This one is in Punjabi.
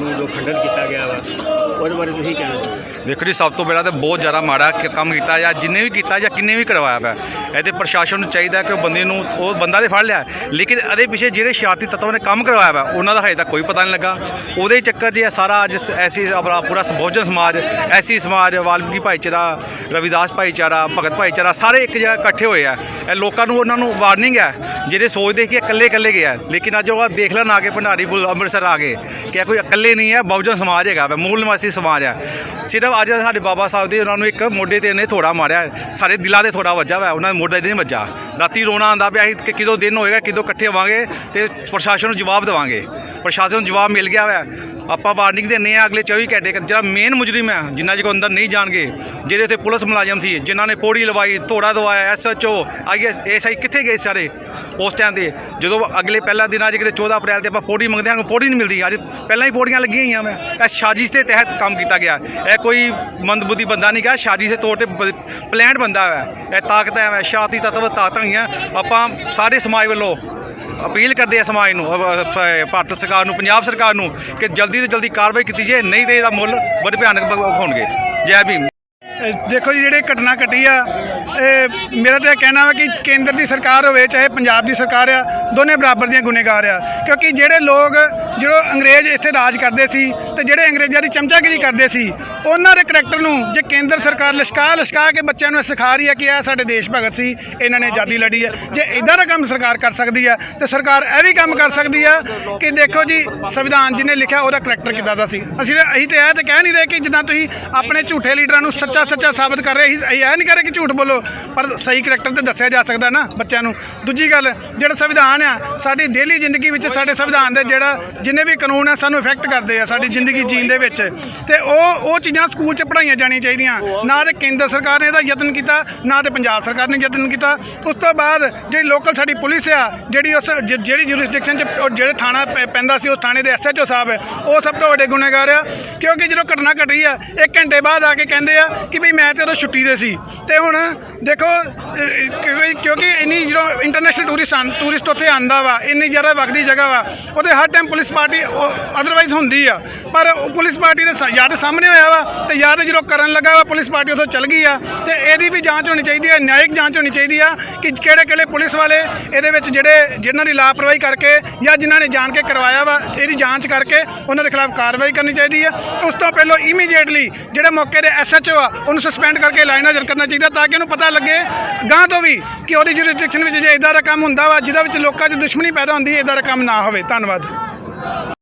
ਨੂੰ ਜੋ ਖੰਡਨ ਕੀਤਾ ਗਿਆ ਵਾ, ਉਹਦੇ ਬਾਰੇ ਤੁਸੀਂ ਕਹਿਣਾ ਚਾਹੁੰਦੇ ਦੇਖੋ ਜੀ, ਸਭ ਤੋਂ ਪਹਿਲਾਂ ਤਾਂ ਬਹੁਤ ਜ਼ਿਆਦਾ ਮਾੜਾ ਕੰਮ ਕੀਤਾ ਜਾਂ ਜਿੰਨੇ ਵੀ ਕੀਤਾ ਜਾਂ ਕਿੰਨੇ ਵੀ ਕਰਵਾਇਆ ਪਿਆ। ਇਹਦੇ ਪ੍ਰਸ਼ਾਸਨ ਨੂੰ ਚਾਹੀਦਾ ਕਿ ਉਹ ਬੰਦੇ ਨੂੰ, ਉਹ ਬੰਦਾ ਤੇ ਫੜ ਲਿਆ। ਲੇਕਿਨ ਇਹਦੇ ਪਿੱਛੇ ਜਿਹੜੇ ਸ਼ਰਾਰਤੀ ਤੱਤਾਂ ਨੇ ਕੰਮ ਕਰਵਾਇਆ ਵਾ, ਉਹਨਾਂ ਦਾ ਹਜੇ ਤੱਕ ਕੋਈ ਪਤਾ ਨਹੀਂ ਲੱਗਾ। ਉਹਦੇ ਚੱਕਰ ਜੇ ਇਹ ਸਾਰਾ ਅੱਜ ਐਸੀ ਆਪਣਾ ਪੂਰਾ ਬਹੁਜਨ ਸਮਾਜ, ਐਸੀ ਸਮਾਜ, ਵਾਲਮੀਕੀ ਭਾਈਚਾਰਾ, ਰਵਿਦਾਸ ਭਾਈਚਾਰਾ, ਭਗਤ ਭਾਈਚਾਰਾ, ਸਾਰੇ ਇੱਕ ਜਗ੍ਹਾ ਇਕੱਠੇ ਹੋਏ ਆ। ਇਹ ਲੋਕਾਂ ਨੂੰ, ਉਹਨਾਂ ਨੂੰ ਵਾਰਨਿੰਗ ਹੈ ਜਿਹੜੇ ਸੋਚਦੇ ਕਿ ਇਕੱਲੇ ਇਕੱਲੇ ਗਿਆ ਲੇਕਿਨ ਅੱਜ ਉਹ ਦੇਖ ਲੈਣ ਆ ਕੇ ਭੰਡਾਰੀ ਬੁਲ- ਅੰਮ੍ਰਿਤਸਰ ਆ ਗਏ, ਕਿ ਕੋਈ ਇਕੱਲੇ ਨਹੀਂ ਹੈ ਬਹੁਜਨ ਸਮਾਜ ਹੈਗਾ ਵਾ, ਮੂਲ ਨਿਵਾਸੀ ਸਮਾਜ ਹੈ ਸਿਰਫ ਅੱਜ ਸਾਡੇ ਬਾਬਾ ਸਾਹਿਬ ਦੇ ਉਹਨਾਂ ਨੂੰ ਇੱਕ ਮੋਢੇ ਤੇ ਇਹਨੇ ਥੋੜਾ ਮਾਰਿਆ ਸਾਰੇ ਦਿਲਾਂ ਦੇ ਥੋੜਾ ਵੱਜਾ ਵਾ, ਉਹਨਾਂ ਦੇ ਮੋਢੇ ਤੇ ਨਹੀਂ ਵੱਜਾ ਰਾਤੀ ਰੋਣਾ ਆਂਦਾ ਪਿਆ ਸੀ ਕਿ ਕਿਦੋਂ ਦਿਨ ਹੋਏਗਾ, ਕਿਦੋਂ ਇਕੱਠੇ ਹੋਵਾਂਗੇ ਤੇ ਪ੍ਰਸ਼ਾਸਨ ਨੂੰ ਜਵਾਬ ਦੇਵਾਂਗੇ। ਪ੍ਰਸ਼ਾਸਨ ਨੂੰ ਜਵਾਬ ਮਿਲ ਗਿਆ ਵਾ। ਆਪਾਂ ਵਾਰਨਿੰਗ ਦਿੰਦੇ ਆ ਅਗਲੇ 24 ਘੰਟੇ ਜਿਹੜਾ ਮੇਨ ਮੁਜਰਮ ਹੈ ਜਿਨ੍ਹਾਂ ਜਿਹੇ ਅੰਦਰ ਨਹੀਂ ਜਾਣਗੇ ਜਿਹੜੇ ਇੱਥੇ ਪੁਲਿਸ ਮੁਲਾਜ਼ਮ ਸੀ, ਜਿਨ੍ਹਾਂ ਨੇ ਪੌੜੀ ਲਵਾਈ, ਧੋੜਾ ਦਵਾਇਆ ਐਸਐਚਓ ਆਈਐਸ ਐਸਆਈ ਕਿੱਥੇ ਗਏ ਸਾਰੇ? ਉਸ ਟਾਈਮ ਤੇ। ਜਦੋਂ ਅਗਲੇ ਪਹਿਲਾ ਦਿਨਾਂ 'ਚ ਕਿਤੇ 14 ਅਪ੍ਰੈਲ ਤੇ ਆਪਾਂ ਪੌੜੀ ਮੰਗਦੇ ਹਾਂ, ਪੌੜੀ ਨਹੀਂ ਮਿਲਦੀ। ਅੱਜ ਪਹਿਲਾਂ ਹੀ ਪੌੜੀਆਂ ਲੱਗੀਆਂ ਹੋਈਆਂ ਮੈਂ ਇਹ ਸਾਜ਼ਿਸ਼ ਦੇ ਤਹਿਤ ਕੰਮ ਕੀਤਾ ਗਿਆ। ਇਹ ਕੋਈ ਮੰਦਬੁੱਧੀ ਬੰਦਾ ਨਹੀਂ ਗਾ। ਸਾਜ਼ਿਸ਼ ਦੇ ਤੌਰ ਤੇ ਪਲਾਨ ਬੰਦਾ ਹੈ ਇਹ ਤਾਕਤਾਂ ਹੈ ਸ਼ਰਾਰਤੀ ਤੱਤਵ ਤਾਕਤਾਂ ਹੈਗੀਆਂ ਆਪਾਂ ਸਾਰੇ ਸਮਾਜ ਵੱਲੋਂ ਅਪੀਲ ਕਰਦੇ ਆ ਸਮਾਜ ਨੂੰ ਭਾਰਤ ਸਰਕਾਰ ਨੂੰ, ਪੰਜਾਬ ਸਰਕਾਰ ਨੂੰ, ਕਿ ਜਲਦੀ ਤੋਂ ਜਲਦੀ ਕਾਰਵਾਈ ਕੀਤੀ ਜਾਏ। ਨਹੀਂ ਤੇ ਇਹਦਾ ਮੁੱਲ ਬੜੇ ਭਿਆਨਕ ਹੋਣਗੇ। ਜੈ ਭੀਮ। ਦੇਖੋ ਜੀ, ਜਿਹੜੀ ਘਟਨਾ ਘਟੀ ਆ, ਇਹ ਮੇਰਾ ਤਾਂ ਇਹ ਕਹਿਣਾ ਵਾ ਕਿ ਕੇਂਦਰ ਦੀ ਸਰਕਾਰ ਹੋਵੇ, ਚਾਹੇ ਪੰਜਾਬ ਦੀ ਸਰਕਾਰ ਆ, ਦੋਨੇ ਬਰਾਬਰ ਦੀਆਂ ਗੁਨੇਗਾਰ ਆ। ਕਿਉਂਕਿ ਜਿਹੜੇ ਲੋਕ, ਜਦੋਂ ਅੰਗਰੇਜ਼ ਇੱਥੇ ਰਾਜ ਕਰਦੇ ਸੀ, ਤੇ ਜਿਹੜੇ ਅੰਗਰੇਜ਼ਾਂ ਦੀ ਚਮਚਾਗਿਰੀ ਕਰਦੇ ਸੀ ਉਹਨਾਂ ਦੇ ਕਰੈਕਟਰ ਨੂੰ ਜੇ ਕੇਂਦਰ ਸਰਕਾਰ ਲਿਸ਼ਕਾ ਲਿਸ਼ਕਾ ਕੇ ਬੱਚਿਆਂ ਨੂੰ ਇਹ ਸਿਖਾ ਰਹੀ ਹੈ ਕਿ ਇਹ ਸਾਡੇ ਦੇਸ਼ ਭਗਤ ਸੀ, ਇਹਨਾਂ ਨੇ ਆਜ਼ਾਦੀ ਲੜੀ ਹੈ। ਜੇ ਇਦਾਂ ਦਾ ਕੰਮ ਸਰਕਾਰ ਕਰ ਸਕਦੀ ਹੈ, ਤੇ ਸਰਕਾਰ ਇਹ ਵੀ ਕੰਮ ਕਰ ਸਕਦੀ ਆ ਕਿ ਦੇਖੋ ਜੀ, ਸੰਵਿਧਾਨ ਜਿਹਨੇ ਲਿਖਿਆ ਉਹਦਾ ਕਰੈਕਟਰ ਕਿੱਦਾਂ ਦਾ ਸੀ? ਅਸੀਂ ਤਾਂ ਅਸੀਂ ਤੇ ਇਹ ਤੇ ਕਹਿ ਨਹੀਂ ਰਹੇ ਕਿ ਜਿੱਦਾਂ ਤੁਸੀਂ ਆਪਣੇ ਝੂਠੇ ਲੀਡਰਾਂ ਨੂੰ ਸੱਚਾ ਸੱਚਾ ਸਾਬਤ ਕਰ ਰਹੇ ਅਸੀਂ ਅਸੀਂ ਇਹ ਨਹੀਂ ਕਰ ਰਹੇ ਕਿ ਝੂਠ ਬੋਲੋ, ਪਰ ਸਹੀ ਕਰੈਕਟਰ ਤੇ ਦੱਸਿਆ ਜਾ ਸਕਦਾ ਨਾ ਬੱਚਿਆਂ ਨੂੰ। ਦੂਜੀ ਗੱਲ, ਜਿਹੜਾ ਸੰਵਿਧਾਨ ਆ, ਸਾਡੀ ਡੇਲੀ ਜ਼ਿੰਦਗੀ ਵਿੱਚ ਸਾਡੇ ਸੰਵਿਧਾਨ ਦੇ ਜਿਹੜਾ ਜਿੰਨੇ ਵੀ ਕਾਨੂੰਨ ਆ, ਸਾਨੂੰ ਇਫੈਕਟ ਕਰਦੇ ਆ ਸਾਡੀ ਜ਼ਿੰਦਗੀ ਜੀਣ ਦੇ ਵਿੱਚ। ਤੇ ਉਹ ਉਹ ਚੀਜ਼ਾਂ ਸਕੂਲ 'ਚ ਪੜ੍ਹਾਈਆਂ ਜਾਣੀਆਂ ਚਾਹੀਦੀਆਂ। ਨਾ ਤੇ ਕੇਂਦਰ ਸਰਕਾਰ ਨੇ ਇਹਦਾ ਯਤਨ ਕੀਤਾ ਨਾ ਤੇ ਪੰਜਾਬ ਸਰਕਾਰ ਨੇ ਯਤਨ ਕੀਤਾ। ਉਸ ਤੋਂ ਬਾਅਦ ਜਿਹੜੀ ਲੋਕਲ ਸਾਡੀ ਪੁਲਿਸ ਆ ਜਿਹੜੀ ਉਸ ਜ- ਜਿਹੜੀ ਜੁਰਿਸਡਿਕਸ਼ਨ 'ਚ ਉਹ ਜਿਹੜੇ ਥਾਣਾ ਪੈ- ਪੈਂਦਾ ਸੀ ਉਸ ਥਾਣੇ ਦੇ ਐਸਐਚਓ ਸਾਹਿਬ ਹੈ ਉਹ ਸਭ ਤੋਂ ਵੱਡੇ ਗੁਨੇਗਾਰ ਆ। ਕਿਉਂਕਿ ਜਦੋਂ ਘਟਨਾ ਘਟੀ ਆ ਇੱਕ ਘੰਟੇ ਬਾਅਦ ਆ ਕੇ ਕਹਿੰਦੇ ਆ ਕਿ ਵੀ ਮੈਂ ਤੇ ਉਦੋਂ ਛੁੱਟੀ ਦੇ ਸੀ। ਤੇ ਹੁਣ ਦੇਖੋ ਅਹ, ਕਿਉਂਕਿ ਕਿਉਂਕਿ ਇੰਨੀ ਜਦੋਂ ਇੰਟਰਨੈਸ਼ਨਲ ਟੂਰਿਸਟ ਆਂ ਟੂਰਿਸਟ ਉੱਥੇ ਆਂਦਾ ਵਾ ਇੰਨੀ ਜ਼ਿਆਦਾ ਵਗਦੀ ਜਗ੍ਹਾ ਵਾ ਉਹਦੇ ਹਰ ਟਾਈਮ ਪੁਲਿਸ ਪਾਰਟੀ ਅਦਰਵਾਈਜ਼ ਹੁੰਦੀ ਆ। ਪਰ ਉਹ ਪੁਲਿਸ ਪਾਰਟੀ ਦੇ ਸ- ਜਾਂ ਤਾਂ ਸਾਹਮਣੇ ਹੋਇਆ ਵਾ ਤੇ ਜਾਂ ਤਾਂ ਜਦੋਂ ਕਰਨ ਲੱਗਾ ਵਾ, ਪੁਲਿਸ ਪਾਰਟੀ ਉੱਥੋਂ ਚੱਲ ਗਈ ਆ ਤੇ ਇਹਦੀ ਵੀ ਜਾਂਚ ਹੋਣੀ ਚਾਹੀਦੀ ਹੈ ਨਿਆਇਕ ਜਾਂਚ ਹੋਣੀ ਚਾਹੀਦੀ ਆ ਕਿ ਕਿਹੜੇ ਕਿਹੜੇ ਪੁਲਿਸ ਵਾਲੇ ਇਹਦੇ ਵਿੱਚ ਜਿਹੜੇ ਜਿਨ੍ਹਾਂ ਦੀ ਲਾਪਰਵਾਹੀ ਕਰਕੇ ਜਾਂ ਜਿਨ੍ਹਾਂ ਨੇ ਜਾਣ ਕੇ ਕਰਵਾਇਆ ਵਾ, ਇਹਦੀ ਜਾਂਚ ਕਰਕੇ ਉਹਨਾਂ ਦੇ ਖਿਲਾਫ ਕਾਰਵਾਈ ਕਰਨੀ ਚਾਹੀਦੀ ਆ। ਉਸ ਤੋਂ ਪਹਿਲਾਂ ਇਮੀਡੀਏਟਲੀ ਜਿਹੜੇ ਮੌਕੇ ਦੇ ਐਸਐਚਓ ਆ, ਉਹਨੂੰ ਸਸਪੈਂਡ ਕਰਕੇ ਲਾਈਨ ਹਾਜ਼ਰ ਕਰਨਾ ਚਾਹੀਦਾ ਤਾਂ ਕਿ ਉਹਨੂੰ ਪਤਾ ਲੱਗੇ ਗਾਂ ਤੋਂ ਵੀ ਕਿ ਉਹਦੀ ਜੁਰਿਸਡਿਕਸ਼ਨ ਵਿੱਚ ਜੇ ਇਦਾਂ ਦਾ ਕੰਮ ਹੁੰਦਾ ਵਾ, ਜਿਹਦੇ ਵਿੱਚ ਲੋਕਾਂ 'ਚ ਦੁਸ਼ਮਣੀ ਪੈਦਾ ਹੁੰਦੀ ਹੈ ਇਦਾਂ ਦਾ ਕੰਮ ਨਾ ਹੋਵੇ। ਧੰਨਵਾਦ।